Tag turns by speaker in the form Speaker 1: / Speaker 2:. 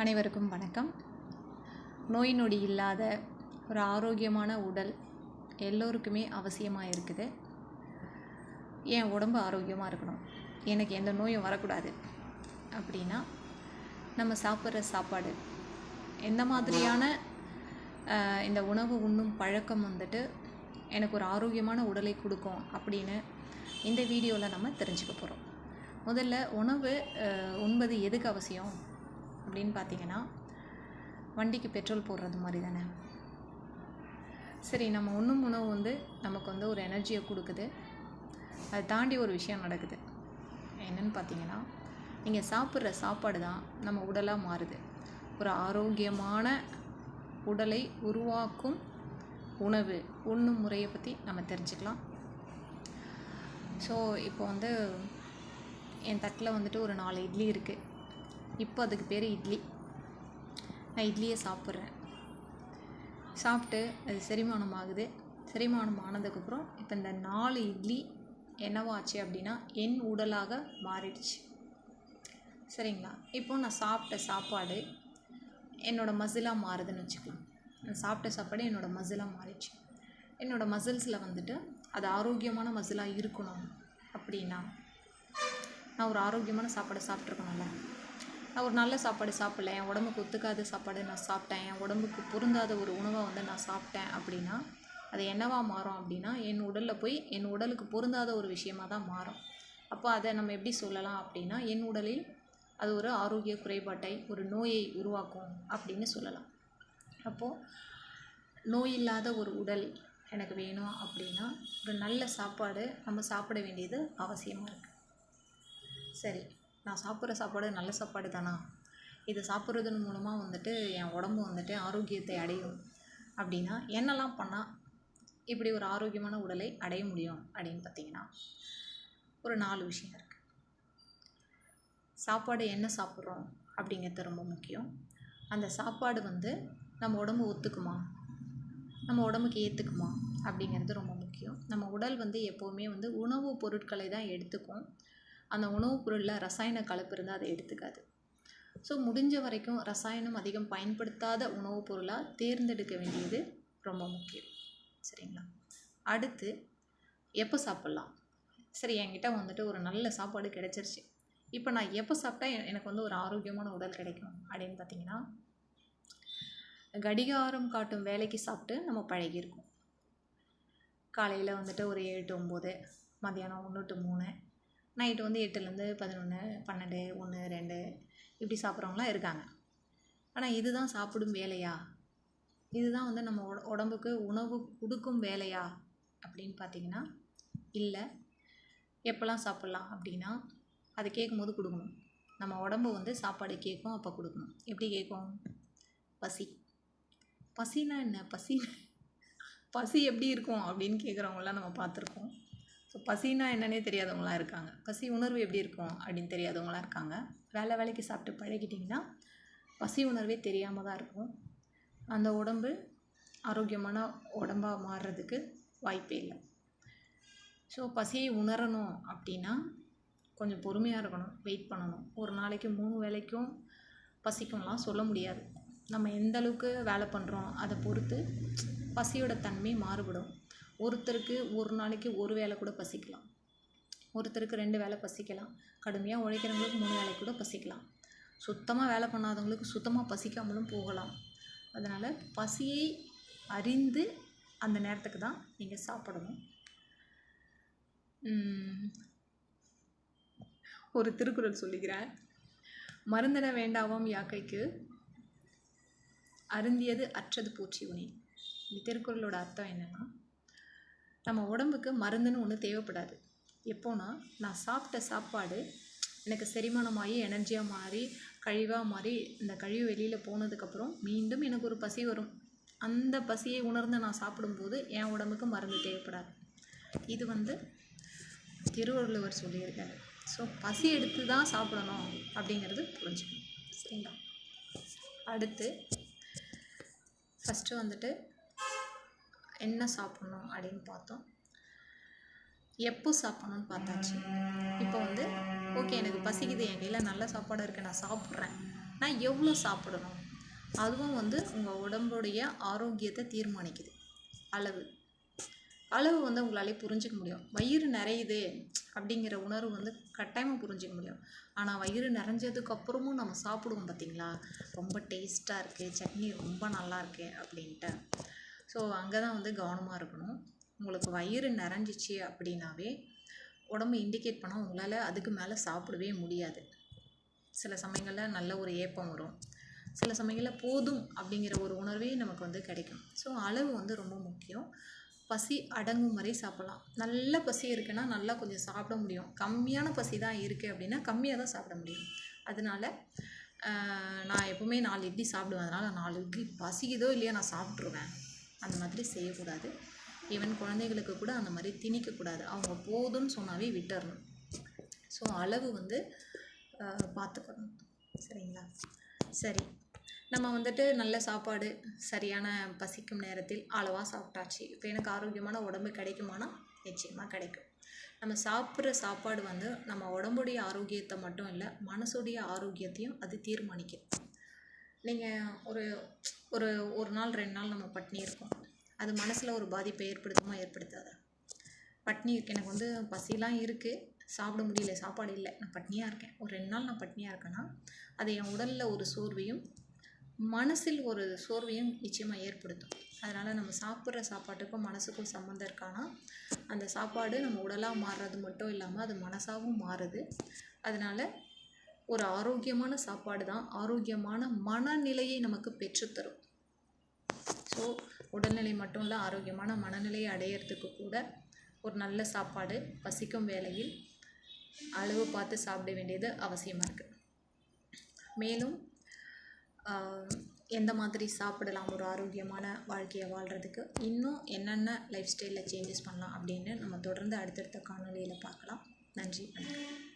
Speaker 1: அனைவருக்கும் வணக்கம். நோய் நொடி இல்லாத ஒரு ஆரோக்கியமான உடல் எல்லோருக்குமே அவசியமாக இருக்குது. என் உடம்பு ஆரோக்கியமாக இருக்கணும்? எனக்கு எந்த நோயும் வரக்கூடாது. அப்படின்னா நம்ம சாப்பிட்ற சாப்பாடு எந்த மாதிரியான இந்த உணவு உண்ணும் பழக்கம் வந்துட்டு எனக்கு ஒரு ஆரோக்கியமான உடலை கொடுக்கும் அப்படின்னு இந்த வீடியோவில் நம்ம தெரிஞ்சுக்க போகிறோம் முதல்ல உணவு உண்பது எதுக்கு அவசியம்? அப்படின்னு பார்த்தீங்கன்னா வண்டிக்கு பெட்ரோல் போடுறது மாதிரி தானே. சரி நம்ம உண்ணும் உணவு வந்து நமக்கு வந்து ஒரு எனர்ஜியை கொடுக்குது. அதை தாண்டி ஒரு விஷயம் நடக்குது. என்னன்னு பார்த்தீங்கன்னா நீங்கள் சாப்பிட்ற சாப்பாடு தான் நம்ம உடலாக மாறுது. ஒரு ஆரோக்கியமான உடலை உருவாக்கும் உணவு. உண்ணும் முறையை பற்றி நம்ம தெரிஞ்சுக்கலாம். ஸோ இப்போ வந்து என் தட்டில் வந்துட்டு ஒரு நாலு இட்லி இருக்குது இப்போ அதுக்கு பேர் இட்லி. நான் இட்லியை சாப்பிட்றேன். சாப்பிட்டு அது செரிமானம் ஆகுது செரிமானம் ஆனதுக்கப்புறம் இப்போ இந்த நாலு இட்லி என்னவாச்சு அப்படின்னா என் உடலாக மாறிடுச்சு. சரிங்களா? இப்போ நான் சாப்பிட்ட சாப்பாடு என்னோடய மசிலாக மாறுதுன்னு வச்சுக்கலாம் நான் சாப்பிட்ட சாப்பாடு என்னோடய மசிலாக மாறிடுச்சு. என்னோடய மசில்ஸில் வந்துட்டு அது ஆரோக்கியமான மசிலாக இருக்கணும் அப்படின்னா நான் ஒரு ஆரோக்கியமான சாப்பாடை சாப்பிட்ருக்கணும்ல நான் ஒரு நல்ல சாப்பாடு சாப்பிடல என் உடம்புக்கு ஒத்துக்காத சாப்பாடு நான் சாப்பிட்டேன் என் உடம்புக்கு பொருந்தாத ஒரு உணவை வந்து நான் சாப்பிட்டேன் அப்படின்னா அது என்னவாக மாறும் அப்படின்னா என் உடலில் போய் என் உடலுக்கு பொருந்தாத ஒரு விஷயமாக தான் மாறும். அப்போ அதை நம்ம எப்படி சொல்லலாம் அப்படின்னா என் உடலில் அது ஒரு ஆரோக்கிய குறைபாட்டை ஒரு நோயை உருவாக்கும் அப்படின்னு சொல்லலாம். அப்போது நோய் இல்லாத ஒரு உடல் எனக்கு வேணும் அப்படின்னா ஒரு நல்ல சாப்பாடு நம்ம சாப்பிட வேண்டியது அவசியமாக இருக்குது சரி. நான் சாப்பிட்ற சாப்பாடு நல்ல சாப்பாடு தானா? இதை சாப்பிட்றதன் மூலமாக வந்துட்டு என் உடம்பு வந்துட்டு ஆரோக்கியத்தை அடையும். அப்படின்னா என்னெல்லாம் பண்ணால் இப்படி ஒரு ஆரோக்கியமான உடலை அடைய முடியும் அப்படின்னு பார்த்தீங்கன்னா ஒரு நாலு விஷயம் இருக்குது சாப்பாடு என்ன சாப்பிட்றோம் அப்படிங்கிறது ரொம்ப முக்கியம். அந்த சாப்பாடு வந்து நம்ம உடம்பு ஒத்துக்குமா? நம்ம உடம்புக்கு ஏற்றுக்குமா அப்படிங்கிறது ரொம்ப முக்கியம். நம்ம உடல் வந்து எப்போவுமே வந்து உணவுப் பொருட்களை தான் எடுத்துக்கும். அந்த உணவுப் பொருளில் ரசாயன கலப்பு இருந்தால் அதை எடுத்துக்காது. ஸோ முடிஞ்ச வரைக்கும் ரசாயனம் அதிகம் பயன்படுத்தாத உணவுப் பொருளாக தேர்ந்தெடுக்க வேண்டியது ரொம்ப முக்கியம். சரிங்களா? அடுத்து எப்போ சாப்பிட்லாம்? சரி என்கிட்ட வந்துட்டு ஒரு நல்ல சாப்பாடு கிடைச்சிருச்சு. இப்போ நான் எப்போ சாப்பிட்டா எனக்கு வந்து ஒரு ஆரோக்கியமான உடல் கிடைக்கும் அப்படின்னு பார்த்தீங்கன்னா கடிகாரம் காட்டும் வேலைக்கு சாப்பிட்டு நம்ம பழகியிருக்கோம் காலையில் வந்துட்டு ஒரு ஏழு டு ஒம்பது மத்தியானம் ஒன்று டு மூணு நைட்டு வந்து எட்டுலேருந்து பதினொன்று பன்னெண்டு ஒன்று ரெண்டு இப்படி சாப்பிட்றவங்களாம் இருக்காங்க. ஆனால் இதுதான் சாப்பிடும் வேலையா? இதுதான் வந்து நம்ம உட உடம்புக்கு உணவு கொடுக்கும் வேலையா? அப்படின்னு பார்த்தீங்கன்னா இல்லை. எப்போல்லாம் சாப்பிட்லாம் அப்படின்னா அது கேட்கும்போது கொடுக்கணும். நம்ம உடம்பு வந்து சாப்பாடு கேட்கும் அப்போ கொடுக்கணும். எப்படி கேட்கும்? பசி. பசினா என்ன? பசி பசி எப்படி இருக்கும் அப்படின்னு கேட்குறவங்களாம் நம்ம பார்த்துருக்கோம் ஸோ பசினா என்னன்னே தெரியாதவங்களாம் இருக்காங்க. பசி உணர்வு எப்படி இருக்கும் அப்படின்னு தெரியாதவங்களாம் இருக்காங்க. வேலை வேலைக்கு சாப்பிட்டு பழகிட்டிங்கன்னா பசி உணர்வே தெரியாமல் தான் இருக்கும். அந்த உடம்பு ஆரோக்கியமான உடம்பாக மாறுறதுக்கு வாய்ப்பே இல்லை. ஸோ பசியை உணரணும் அப்படின்னா கொஞ்சம் பொறுமையாக இருக்கணும் வெயிட் பண்ணணும். ஒரு நாளைக்கு மூணு வேளைக்கும் பசிக்கும்லாம் சொல்ல முடியாது. நம்ம எந்த அளவுக்கு வேலை பண்ணுறோம் அதை பொறுத்து பசியோட தன்மை மாறுபடும். ஒருத்தருக்கு ஒரு நாளைக்கு ஒரு வேளை கூட பசிக்கலாம். ஒருத்தருக்கு ரெண்டு வேளை பசிக்கலாம். கடுமையாக உழைக்கிறவங்களுக்கு மூணு வேளை கூட பசிக்கலாம். சுத்தமாக வேலை பண்ணாதவங்களுக்கு சுத்தமாக பசிக்காமலும் போகலாம். அதனால் பசியை அறிந்து அந்த நேரத்துக்கு தான் நீங்கள் சாப்பிடணும். ஒரு திருக்குறள் சொல்லிக்கிறேன் மருந்திட வேண்டாவாம் யாக்கைக்கு அருந்தியது அற்றது பூச்சி உனி. இந்த திருக்குறளோட அர்த்தம் என்னன்னா நம்ம உடம்புக்கு மருந்துன்னு ஒன்று தேவைப்படாது. எப்போனா நான் சாப்பிட்ட சாப்பாடு எனக்கு செரிமானமாகி எனர்ஜியாக மாறி கழிவாக மாறி இந்த கழிவு வெளியில் போனதுக்கப்புறம் மீண்டும் எனக்கு ஒரு பசி வரும். அந்த பசியை உணர்ந்து நான் சாப்பிடும்போது என் உடம்புக்கு மருந்து தேவைப்படாது. இது வந்து திருவள்ளுவர் சொல்லியிருக்காரு. ஸோ பசி எடுத்து தான் சாப்பிடணும் அப்படிங்கிறது புரிஞ்சுக்கணும். சரிங்களா? அடுத்து ஃபஸ்ட்டு வந்துட்டு என்ன சாப்பிட்ணும் அப்படின்னு பார்த்தோம். எப்போ சாப்பிட்ணுன்னு பார்த்தாச்சு. இப்போ வந்து ஓகே எனக்கு பசிக்குது என் கையில் நல்ல சாப்பாடு இருக்குது நான் சாப்பிட்றேன். நான் எவ்வளோ சாப்பிடணும்? அதுவும் வந்து உங்கள் உடம்புடைய ஆரோக்கியத்தை தீர்மானிக்குது. அளவு. அளவு வந்து உங்களாலே புரிஞ்சிக்க முடியும். வயிறு நிறையுது அப்படிங்கிற உணர்வு வந்து கட்டாயமாக புரிஞ்சிக்க முடியும். ஆனால் வயிறு நிறைஞ்சதுக்கு அப்புறமும் நம்ம சாப்பிடுவோம் பார்த்தீங்களா ரொம்ப டேஸ்ட்டாக இருக்குது சட்னி ரொம்ப நல்லா இருக்குது அப்படின்ட்டு. ஸோ அங்கே தான் வந்து கவனமாக இருக்கணும். உங்களுக்கு வயிறு நிறைஞ்சிச்சு அப்படின்னாவே உடம்பு இண்டிகேட் பண்ணால் உங்களால் அதுக்கு மேலே சாப்பிடவே முடியாது. சில சமயங்களில் நல்ல ஒரு ஏப்பம் வரும். சில சமயங்களில் போதும் அப்படிங்கிற ஒரு உணர்வே நமக்கு வந்து கிடைக்கும். ஸோ அளவு வந்து ரொம்ப முக்கியம். பசி அடங்கும் வரை சாப்பிட்லாம். நல்ல பசி இருக்குன்னா நல்லா கொஞ்சம் சாப்பிட முடியும். கம்மியான பசி தான் இருக்குது அப்படின்னா கம்மியாக தான் சாப்பிட முடியும். அதனால நான் எப்போவுமே நாலு இட்லி சாப்பிடுவேன். அதனால் நாலு இட்லி பசிக்குதோ இல்லையோ நான் சாப்பிட்ருவேன் அந்த மாதிரி செய்யக்கூடாது. ஈவன் குழந்தைகளுக்கு கூட அந்த மாதிரி திணிக்கக்கூடாது. அவங்க போதும்னு சொன்னாவே விட்டுறணும். ஸோ அளவு வந்து பார்த்துக்கணும் சரிங்களா? சரி. நம்ம வந்துட்டு நல்ல சாப்பாடு சரியான பசிக்கும் நேரத்தில் அளவாக சாப்பிட்டாச்சு. இப்போ எனக்கு ஆரோக்கியமான உடம்பு கிடைக்குமானா? நிச்சயமாக கிடைக்கும். நம்ம சாப்பிட்ற சாப்பாடு வந்து நம்ம உடம்புடைய ஆரோக்கியத்தை மட்டும் இல்லை மனசுடைய ஆரோக்கியத்தையும் அது தீர்மானிக்கும். நீங்கள் ஒரு ஒரு ஒரு நாள் ரெண்டு நாள் நம்ம பட்னி இருக்கோம். அது மனசில் ஒரு பாதிப்பை ஏற்படுத்துமா ஏற்படுத்தாதா. பட்னி இருக்கு. எனக்கு வந்து பசிலாம் இருக்குது சாப்பிட முடியல. சாப்பாடு இல்லை. நான் பட்னியாக இருக்கேன். ஒரு ரெண்டு நாள் நான் பட்னியாக இருக்கேன்னா அது என் உடலில் ஒரு சோர்வையும் மனசில் ஒரு சோர்வையும் நிச்சயமாக ஏற்படுத்தும். அதனால் நம்ம சாப்பிட்ற சாப்பாட்டுக்கும் மனசுக்கும் சம்மந்தம் இருக்கானா அந்த சாப்பாடு நம்ம உடலாக மாறுறது மட்டும் இல்லாமல் அது மனசாகவும் மாறுது. அதனால் ஒரு ஆரோக்கியமான சாப்பாடு தான் ஆரோக்கியமான மனநிலையை நமக்கு பெற்றுத்தரும். ஸோ உடல்நிலை மட்டும் இல்லை ஆரோக்கியமான மனநிலையை அடையிறதுக்கு கூட ஒரு நல்ல சாப்பாடு பசிக்கும் வேளையில் அளவு பார்த்து சாப்பிட வேண்டியது அவசியமாக இருக்குது மேலும் எந்த மாதிரி சாப்பிடலாம்? ஒரு ஆரோக்கியமான வாழ்க்கையை வாழ்கிறதுக்கு இன்னும் என்னென்ன லைஃப் ஸ்டைலில் சேஞ்சஸ் பண்ணலாம் அப்படின்னு நம்ம தொடர்ந்து அடுத்தடுத்த காணொலியில் பார்க்கலாம். நன்றி வணக்கம்.